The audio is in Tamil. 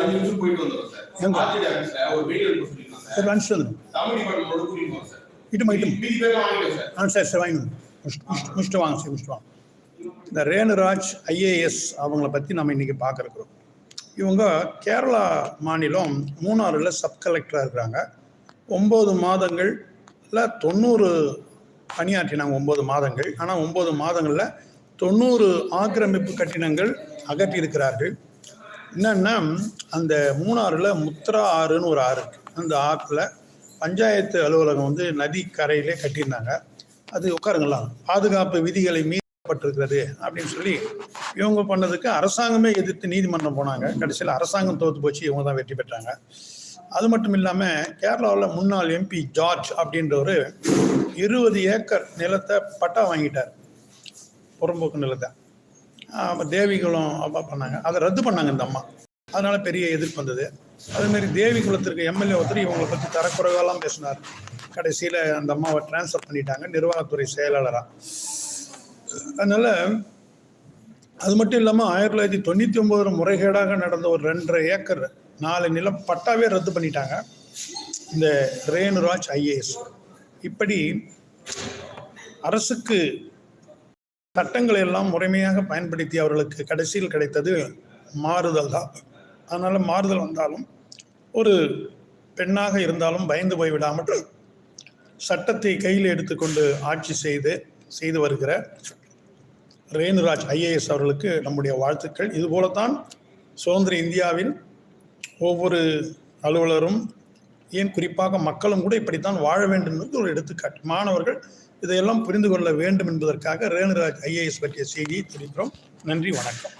அஞ்சு நிமிஷம் போயிட்டு வந்துடும் சார். எங்க? ஆர்டிடி ஆஃபீஸ்ல ஒரு வீடியோ எடுக்க சொல்லிருக்கோம் சார். சரி லஞ்ச் வந்துடும் தமிழ் டிபார்ட்மெண்டோட கூட்டிட்டு போங்க சார். இட்டுமா இட்டுமா? மீதி பேர்லாம் வாங்கிட்டோம் சார். ஆ சரி சரி வாங்கி முடிச்சுட்டு வாங்க சரி முடிச்சுட்டு வாங்க. இந்த ரேணுராஜ் ஐஏஎஸ் அவங்கள பற்றி நம்ம இன்னைக்கு பார்க்க இருக்கிறோம். இவங்க கேரளா மாநிலம் மூணாறில் சப் கலெக்டராக இருக்கிறாங்க. ஒம்பது மாதங்கள் இல்லை தொண்ணூறு பணியாற்றினாங்க ஒம்பது மாதங்கள். ஆனால் ஒம்பது மாதங்களில் தொண்ணூறு ஆக்கிரமிப்பு கட்டிடங்கள் அகற்றியிருக்கிறார்கள். என்னன்னா அந்த மூணாறில் முத்ரா ஆறுன்னு ஒரு ஆறு இருக்கு. அந்த ஆற்றுல பஞ்சாயத்து அலுவலகம் வந்து நதி கரையிலே கட்டியிருந்தாங்க. அது உட்காருங்களா பாதுகாப்பு விதிகளை மீறப்பட்டிருக்கிறது அப்படின்னு சொல்லி இவங்க பண்ணதுக்கு அரசாங்கமே எதிர்த்து நீதிமன்றம் போனாங்க. கடைசியில் அரசாங்கம் தோத்து போச்சு. இவங்க தான் வெற்றி பெற்றாங்க. அது மட்டும் இல்லாமல் கேரளாவில் முன்னாள் எம்பி ஜார்ஜ் அப்படின்றவர் இருபது ஏக்கர் நிலத்தை பட்டா வாங்கிட்டார். புறம்போக்கு நிலத்தை. தேவிகளும் அப்பா பண்ணாங்க. அதை ரத்து பண்ணாங்க இந்த அம்மா. அதனால பெரிய எதிர்ப்பு வந்தது. அதேமாரி தேவி குலத்திற்கு எம்எல்ஏ ஒருத்தர் இவங்களை பற்றி தரக்குறைவெல்லாம் பேசினார். கடைசியில் அந்த அம்மாவை டிரான்ஸ்ஃபர் பண்ணிட்டாங்க. நிர்வாகத்துறை செயலாளராக அதனால அது மட்டும் இல்லாமல் ஆயிரத்தி தொள்ளாயிரத்தி தொண்ணூற்றி ஒம்பது முறைகேடாக நடந்த ஒரு ரெண்டரை ஏக்கர் நாலு நிலம் பட்டாவே ரத்து பண்ணிட்டாங்க. இந்த ரேணுராஜ் ஐஏஎஸ். இப்படி அரசுக்கு சட்டங்களை எல்லாம் முறைமையாக பயன்படுத்தி அவர்களுக்கு கடைசியில் கிடைத்தது மாறுதல் தான். அதனால் மாறுதல் வந்தாலும் ஒரு பெண்ணாக இருந்தாலும் பயந்து போய் விடாமல் சட்டத்தை கையில் எடுத்துக்கொண்டு ஆட்சி செய்து செய்து வருகிற ரேணுராஜ் ஐஏஎஸ் அவர்களுக்கு நம்முடைய வாழ்த்துக்கள். இதுபோலத்தான் சுதந்திர இந்தியாவில் ஒவ்வொரு அலுவலரும் ஏன் குறிப்பாக மக்களும் கூட இப்படித்தான் வாழ வேண்டும் என்பது ஒரு எடுத்துக்காட்டு. மாணவர்கள் இதையெல்லாம் புரிந்து கொள்ள வேண்டும் என்பதற்காக ரேணுராஜ் ஐஏஎஸ் பற்றிய செய்தியை தெரிவிக்கிறோம். நன்றி வணக்கம்.